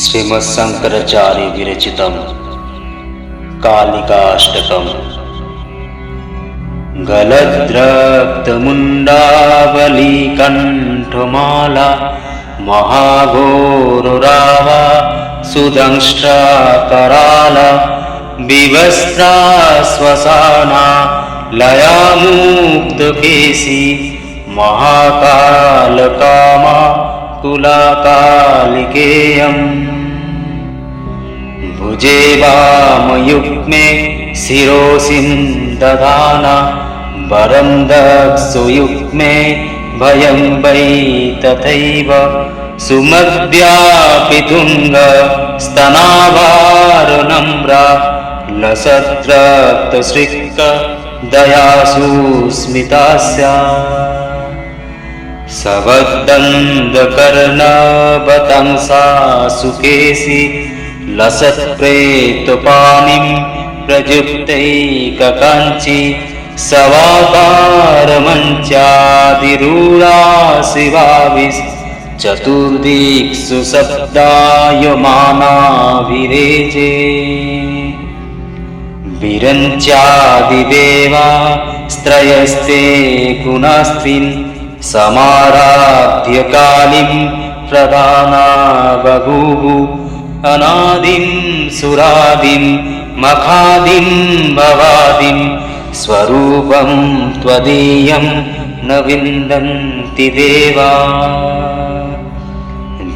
श्रीमत्शङ्कराचार्यविरचितं कालिकाष्टकम्। गलद्रक्तमुण्डावलीकण्ठमाला महाघोरुरावा सुदंष्ट्राकराला विवस्त्रा स्वसाना लयामुक्तकेशी महाकालकामा कुलाकालिकेयम् भुजे वामयुग्मे शिरोसिं दधाना वरं दक्षुयुग्मे भयं वै तथैव लसत्रक्तसृक्क दयासु स्मिता सवद्दन्दकर्णवतंसा सुकेसि लसत्प्रेतपानिं शिवाभिश्चतुर्दिक्सु शब्दायमानाभिरेजे विरञ्चादिदेवा स्त्रयस्ते गुणस्त्रीन् समाराध्यकालिं प्रधाना बभूव अनादिं सुरादिं मखादिं भवादिं स्वरूपं त्वदीयं न विन्दन्ति देवा।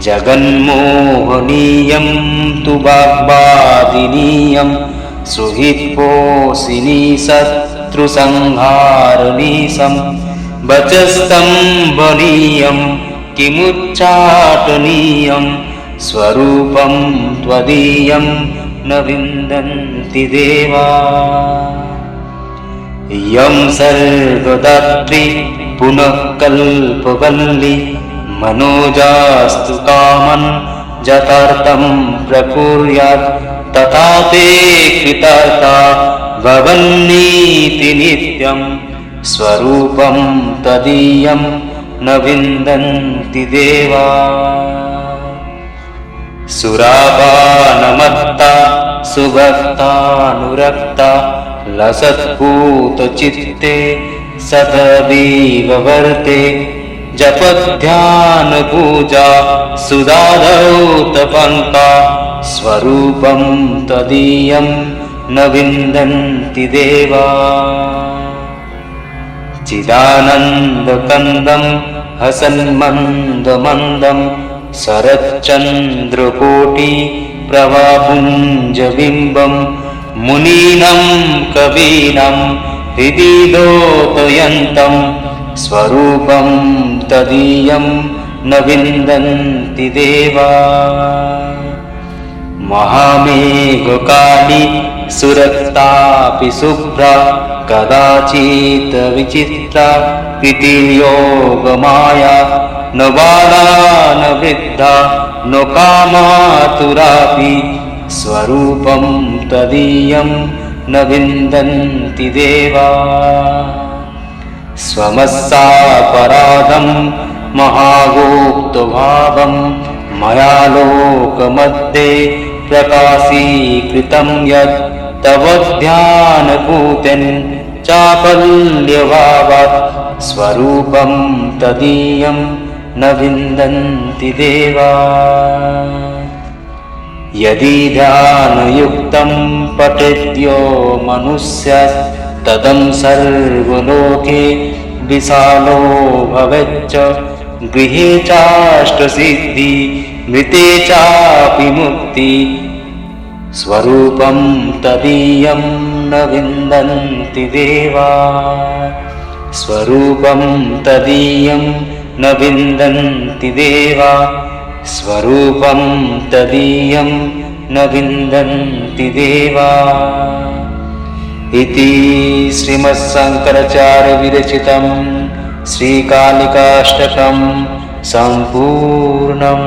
जगन्मोहनीयं तु वाग्वादिनीयं सुहित्पोषिनी शत्रुसंहारनीशं वचस्तम्भनीयं किमुच्चाटनीयं स्वरूपं त्वदीयं न विन्दन्ति देवा। यं सर्वदात्रि पुनः कल्पवल्लि मनोजास्तु कामन् जतार्थं प्रकुर्यात् तथा ते कृतार्था भवन्नीति नित्यं स्वरूपं तदीयं न विन्दन्ति देवा सुरापानमत्ता सुभक्तानुरक्ता लसत्पूतचित्ते सदविवर्ते जपध्यानपूजा सुदाधौतपन्था स्वरूपं तदीयं न विन्दन्ति देवा। चिदानन्दकन्दं हसन्मन्दमन्दं शरच्चन्द्रकोटि प्रवापुञ्जबिम्बं मुनीनं कवीनं हृदि दोतयन्तं स्वरूपं तदीयं न विन्दन्ति देवा महामेघकाली सुरक्तापि शुभ्रा कदाचित् विचित्रा कृतिर्योगमाया न बाला न वृद्धा न कामातुरापि स्वरूपं तदीयं न विन्दन्ति देवा। स्वमस्सापराधं महागोक्तभावं मया लोकमध्ये प्रकाशीकृतं यत् तव ध्यानभूतिन् चापल्यभावात् स्वरूपं तदीयं न विन्दन्ति देवा। यदि ध्यानयुक्तं पठेद्यो मनुष्यात् तदं सर्वलोके विशालो भवेच्च। गृहे चाष्टसिद्धि मृते चापि मुक्ति। स्वरूपं तदीयं न विन्दन्ति देवा। स्वरूपं तदीयं न विन्दन्ति देवा स्वरूपं तदीयं न विन्दन्ति देवा। इति श्रीमत्शङ्कराचार्यविरचितं श्रीकालिकाष्टकं सम्पूर्णम्